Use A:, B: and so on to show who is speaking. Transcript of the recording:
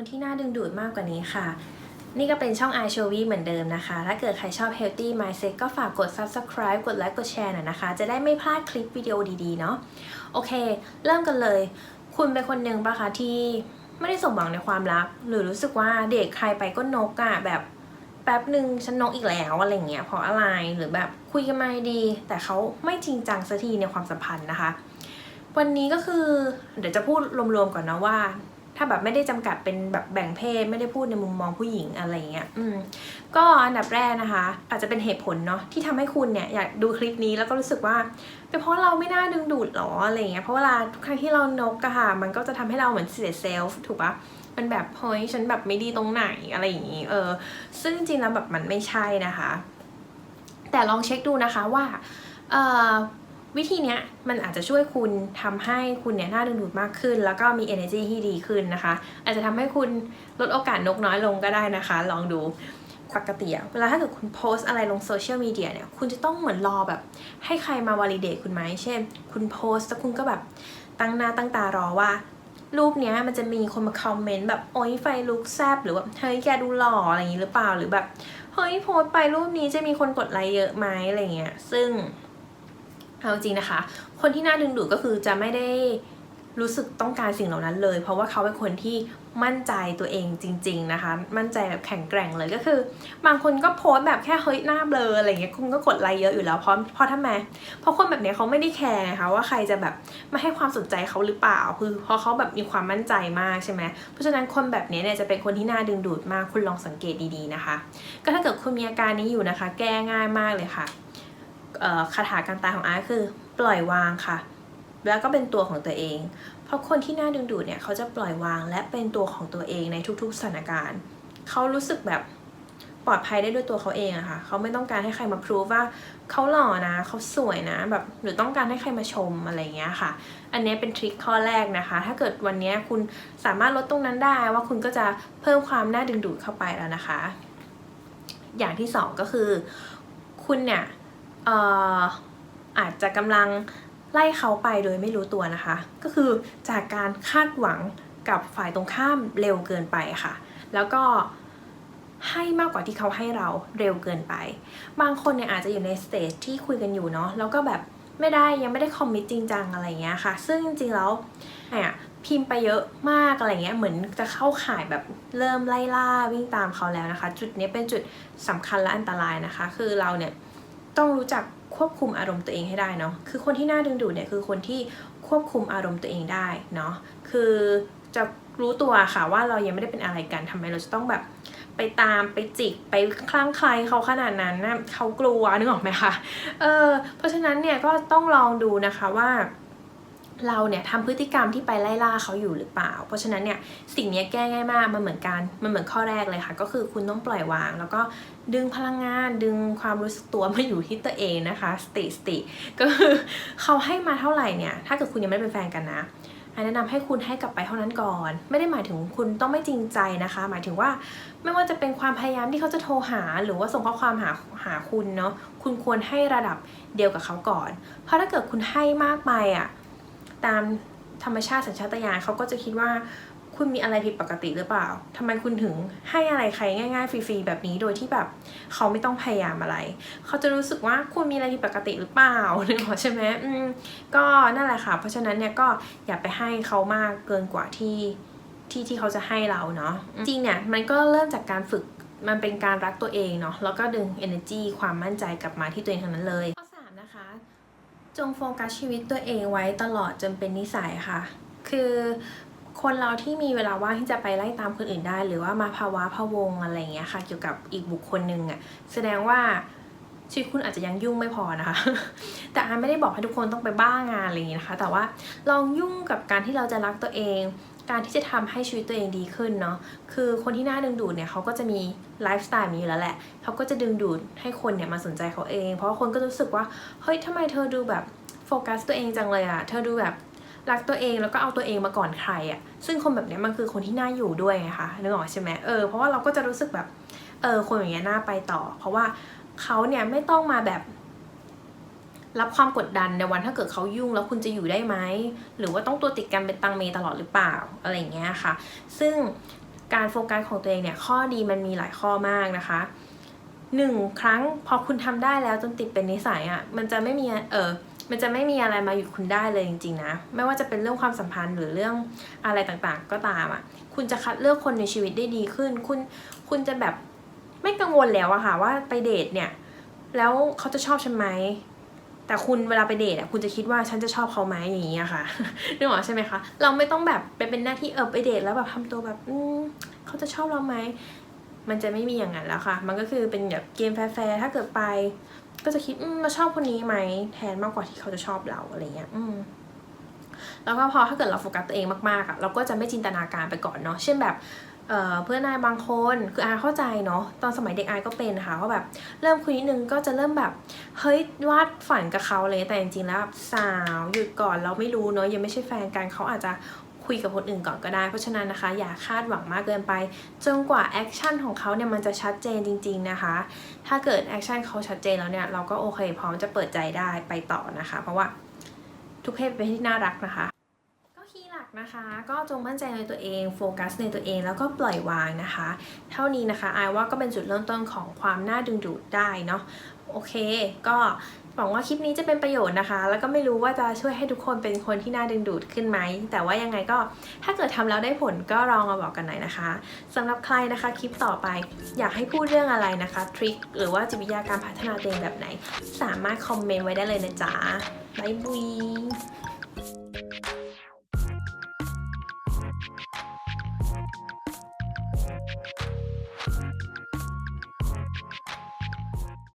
A: คนที่น่าดึงดูดมากกว่านี้ค่ะ นี่ก็เป็นช่อง i s h o w y เหมือนเดิมนะคะ ถ้าเกิดใครชอบ healthy mindset ก็ฝากกด subscribe กดไลค์กดแชร์หน่อยนะคะ จะได้ไม่พลาดคลิปวิดีโอดีๆ เนาะโอเค เริ่มกันเลย คุณเป็นคนหนึ่งปะคะที่ไม่ได้สมหวังในความรัก หรือรู้สึกว่าเด็กใครไปก็นกอะแบบแป๊บหนึ่งฉันนกอีกแล้วอะไรเงี้ยเพราะอะไรหรือแบบคุยกันมาดี แต่เขาไม่จริงจังสักทีในความสัมพันธ์นะคะ วันนี้ก็คือเดี๋ยวจะพูดรวมๆก่อนนะว่า ถ้าแบบไม่ได้จำกัดเป็นแบบแบ่งเพศไม่ได้พูดในมุมมองผู้หญิงอะไรเงี้ยอืมก็อันดับแรกนะคะ อาจจะเป็นเหตุผลเนาะที่ทำให้คุณเนี่ยอยากดูคลิปนี้แล้วก็รู้สึกว่าเป็นเพราะเราไม่น่าดึงดูดหรออะไรเงี้ยเพราะเวลาทุกครั้งที่เรานกอะค่ะมันก็จะทำให้เราเหมือนเสียเซลฟ์ถูกปะมันแบบเฮ้ยฉันแบบไม่ดีตรงไหนอะไรอย่างงี้เออ ซึ่งจริงแล้วแบบมันไม่ใช่นะคะ แต่ลองเช็คดูนะคะว่าเออ วิธีเนี้ยมันอาจจะช่วยคุณทำให้คุณเนี่ยน่าดึงดูดมากขึ้น แล้วก็มี energy ที่ดีขึ้นนะคะ อาจจะทำให้คุณลดโอกาสนกน้อยลงก็ได้นะคะ ลองดูปกติเวลาถ้าเกิดคุณโพสอะไรลงโซเชียลมีเดียเนี่ย คุณจะต้องเหมือนรอแบบ ให้ใครมาวอลิเดตคุณไหม เช่น คุณโพสแล้วคุณก็แบบตั้งหน้าตั้งตารอว่า รูปเนี้ยมันจะมีคนมาคอมเมนต์แบบโอ๊ยไฟลุกแซบหรือว่าเฮ้ยแกดูหล่ออะไรอย่างนี้หรือเปล่าหรือแบบเฮ้ยโพสต์ไปรูปนี้จะมีคนกดไลค์เยอะไหมอะไรเงี้ยซึ่ง เอาจริงนะคะ คนที่น่าดึงดูดก็คือจะไม่ได้รู้สึกต้องการสิ่งเหล่านั้นเลย เพราะว่าเขาเป็นคนที่มั่นใจตัวเองจริง ๆนะคะ มั่นใจแบบแข็งแกร่งเลยก็คือ บางคนก็โพสแบบแค่เฮ้ยหน้าเบลออะไรเงี้ยคุณก็กดไลค์เยอะอยู่แล้วเพราะเพราะทำไมเพราะคนแบบนี้เขาไม่ได้แคร์ไงคะว่าใครจะแบบไม่ให้ความสนใจเขาหรือเปล่าคือเพราะเขาแบบมีความมั่นใจมากใช่ไหมเพราะฉะนั้นคนแบบนี้เนี่ยจะเป็นคนที่น่าดึงดูดมากคุณลองสังเกตดีๆนะคะ ก็ถ้าเกิดคุณมีอาการนี้อยู่นะคะ แก้ง่ายมากเลยค่ะ คาถาการตายของอาร์ตคือปล่อยวางค่ะ แล้วก็เป็นตัวของตัวเอง เพราะคนที่น่าดึงดูดเนี่ยเขาจะปล่อยวางและเป็นตัวของตัวเองในทุกๆสถานการณ์เขารู้สึกแบบปลอดภัยได้ด้วยตัวเขาเองอะค่ะเขาไม่ต้องการให้ใครมาพิสูจว่าเขาหล่อนะเขาสวยนะแบบหรือต้องการให้ใครมาชมอะไรเงี้ยค่ะ อันนี้เป็นทริคข้อแรกนะคะ ถ้าเกิดวันนี้คุณสามารถลดตรงนั้นได้ว่าคุณก็จะเพิ่มความน่าดึงดูดเข้าไปแล้วนะคะ อย่างที่สองก็คือ คุณเนี่ย เอ่ออาจจะกำลังไล่เขาไปโดยไม่รู้ตัวนะคะ ก็คือจากการคาดหวังกับฝ่ายตรงข้ามเร็วเกินไปค่ะ แล้วก็ให้มากกว่าที่เขาให้เราเร็วเกินไป บางคนเนี่ยอาจจะอยู่ในสเตจที่คุยกันอยู่เนาะแล้วก็แบบไม่ได้ยังไม่ได้คอมมิตจริงจังอะไรเงี้ยค่ะ ซึ่งจริงๆแล้วเนี่ยพิมพ์ไปเยอะมากอะไรเงี้ยเหมือนจะเข้าข่ายแบบเริ่มไล่ล่าวิ่งตามเขาแล้วนะคะ จุดนี้เป็นจุดสำคัญและอันตรายนะคะ คือเราเนี่ย ต้องรู้จักควบคุมอารมณ์ตัวเองให้ได้เนาะ คือคนที่น่าดึงดูดเนี่ยคือคนที่ควบคุมอารมณ์ตัวเองได้เนาะ คือจะรู้ตัวค่ะว่าเรายังไม่ได้เป็นอะไรกันทำไมเราจะต้องแบบไปตามไปจิกไปคลั่งใครเขาขนาดนั้นนะเขากลัวนึกออกไหมคะ เออเพราะฉะนั้นเนี่ยก็ต้องลองดูนะคะว่า เราเนี่ยทำพฤติกรรมที่ไปไล่ล่าเขาอยู่หรือเปล่า เพราะฉะนั้นเนี่ยสิ่งนี้แก้ง่ายมากมันเหมือนกันมันเหมือนข้อแรกเลยค่ะ ก็คือคุณต้องปล่อยวาง แล้วก็ดึงพลังงานดึงความรู้สึกตัวมาอยู่ที่ตัวเองนะคะสติสติก็คือเขาให้มาเท่าไหร่เนี่ยถ้าเกิดคุณยังไม่ได้เป็นแฟนกันนะแนะนำให้คุณให้กลับไปเท่านั้นก่อน ไม่ได้หมายถึงคุณต้องไม่จริงใจนะคะ หมายถึงว่าไม่ว่าจะเป็นความพยายามที่เขาจะโทรหา หรือว่าส่งข้อความหาหาคุณเนาะคุณควรให้ระดับเดียวกับเขาก่อน เพราะถ้าเกิดคุณให้มากไปอะ ตามธรรมชาติสัญชาตญาณเขาก็จะคิดว่าคุณมีอะไรผิดปกติหรือเปล่าทำไมคุณถึงให้อะไรใครง่าย ๆ ฟรีๆแบบนี้ โดยที่แบบเขาไม่ต้องพยายามอะไร เขาจะรู้สึกว่าคุณมีอะไรผิดปกติหรือเปล่านึกออกใช่ไหมอืมก็นั่นแหละค่ะ เพราะฉะนั้นเนี่ยก็อย่าไปให้เขามากเกินกว่าที่ที่ที่เขาจะให้เราเนาะ จริงเนี่ยมันก็เริ่มจากการฝึกมันเป็นการรักตัวเองเนาะ แล้วก็ดึง energy ความมั่นใจกลับมาที่ตัวเองทั้งนั้นเลยข้อสามนะคะ จงโฟกัสชีวิตตัวเองไว้ตลอดจนเป็นนิสัยค่ะ คือคนเราที่มีเวลาว่างที่จะไปไล่ตามคนอื่นได้ หรือว่ามาภาวะพะวงอะไรเงี้ยค่ะ เกี่ยวกับอีกบุคคลหนึ่งอะ่ะแสดงว่าชีวิตคุณอาจจะยังยุ่งไม่พอนะคะ แต่อาไม่ได้บอกให้ทุกคนต้องไปบ้างานอะไรอย่างงี้นะคะ แต่ว่าลองยุ่งกับการที่เราจะรักตัวเอง การที่จะทำให้ชีวิตตัวเองดีขึ้นเนาะคือคนที่น่าดึงดูดเนี่ยเขาก็จะมีไลฟ์สไตล์นี้อยู่แล้วแหละเขาก็จะดึงดูดให้คนเนี่ยมาสนใจเขาเอง เพราะคนก็รู้สึกว่าเฮ้ยทำไมเธอดูแบบโฟกัสตัวเองจังเลยอะเธอดูแบบรักตัวเองแล้วก็เอาตัวเองมาก่อนใครอะซึ่งคนแบบเนี้ยมันคือคนที่น่าอยู่ด้วยไงคะนึกออกใช่ไหมเออเพราะว่าเราก็จะรู้สึกแบบเออคนอย่างเงี้ยน่าไปต่อ เพราะว่าเขาเนี่ยไม่ต้องมาแบบ รับความกดดันในวันถ้าเกิดเขายุ่งแล้วคุณจะอยู่ได้ไหมหรือว่าต้องตัวติดกันเป็นตังเมตลอดหรือเปล่าอะไรอย่างเงี้ยค่ะ ซึ่งการโฟกัสของตัวเองเนี่ยข้อดีมันมีหลายข้อมากนะคะหนึ่งครั้งพอคุณทำได้แล้วจนติดเป็นนิสัยอะ่ะมันจะไม่มีเออมันจะไม่มีอะไรมาหยุดคุณได้เลยจริงๆนะไม่ว่าจะเป็นเรื่องความสัมพันธ์หรือเรื่องอะไรต่างๆ ก็ตามอะ่ะคุณจะคัดเลือกคนในชีวิตได้ดีขึ้น คุณคุณจะแบบไม่กังวลแล้วอะค่ะว่าไปเดทเนี่ย แล้วเขาจะชอบฉันไหม แต่คุณเวลาไปเดทอะคุณจะคิดว่าฉันจะชอบเขาไหมอย่างนี้อะค่ะนึกออกใช่ไหมคะ เราไม่ต้องแบบไปเป็นหน้าที่เออไปเดทแล้วแบบทำตัวแบบอืมเขาจะชอบเราไหมมันจะไม่มีอย่างนั้นแล้วค่ะ มันก็คือเป็นแบบเกมแฟร์ถ้าเกิดไป ก็จะคิดอืมเราชอบคนนี้ไหมแทนมากกว่าที่เขาจะชอบเราอะไรเงี้ยอืมแล้วก็พอถ้าเกิดเราโฟกัสตัวเองมากๆอะเราก็จะไม่จินตนาการไปก่อนเนาะเช่นแบบ เเพื่อนายบางคนคืออาเข้าใจเนาะตอนสมัยเด็กอายก็เป็นค่ะว่าแบบเริ่มคุยนิดนึงก็จะเริ่มแบบเฮ้ยวาดฝันกับเขาเลยแต่จริงๆแล้วแบบสาวหยุดก่อนเราไม่รู้เนาะยังไม่ใช่แฟนกันเขาอาจจะคุยกับคนอื่นก่อนก็ได้ เพราะฉะนั้นนะคะ อย่าคาดหวังมากเกินไป จนกว่าแอคชั่นของเขาเนี่ยมันจะชัดเจนจริง ๆนะคะ ถ้าเกิดแอคชั่นเขาชัดเจนแล้วเนี่ยเราก็โอเคพร้อมจะเปิดใจได้ไปต่อนะคะ เพราะว่าทุกเพศเป็นที่น่ารักนะคะ นะคะ ก็จงมั่นใจในตัวเองโฟกัสในตัวเองแล้วก็ปล่อยวางนะคะ เท่านี้นะคะอายว่าก็เป็นจุดเริ่มต้นของความน่าดึงดูดได้เนาะโอเค ก็หวังว่าคลิปนี้จะเป็นประโยชน์นะคะ แล้วก็ไม่รู้ว่าจะช่วยให้ทุกคนเป็นคนที่น่าดึงดูดขึ้นไหม แต่ว่ายังไงก็ถ้าเกิดทำแล้วได้ผลก็ลองมาบอกกันหน่อยนะคะสำหรับใครนะคะคลิปต่อไป อยากให้พูดเรื่องอะไรนะคะทริคหรือว่าจิตวิทยาการพัฒนาตัวเองแบบไหน สามารถคอมเมนต์ไว้ได้เลยนะจ๊ะบ๊ายบาย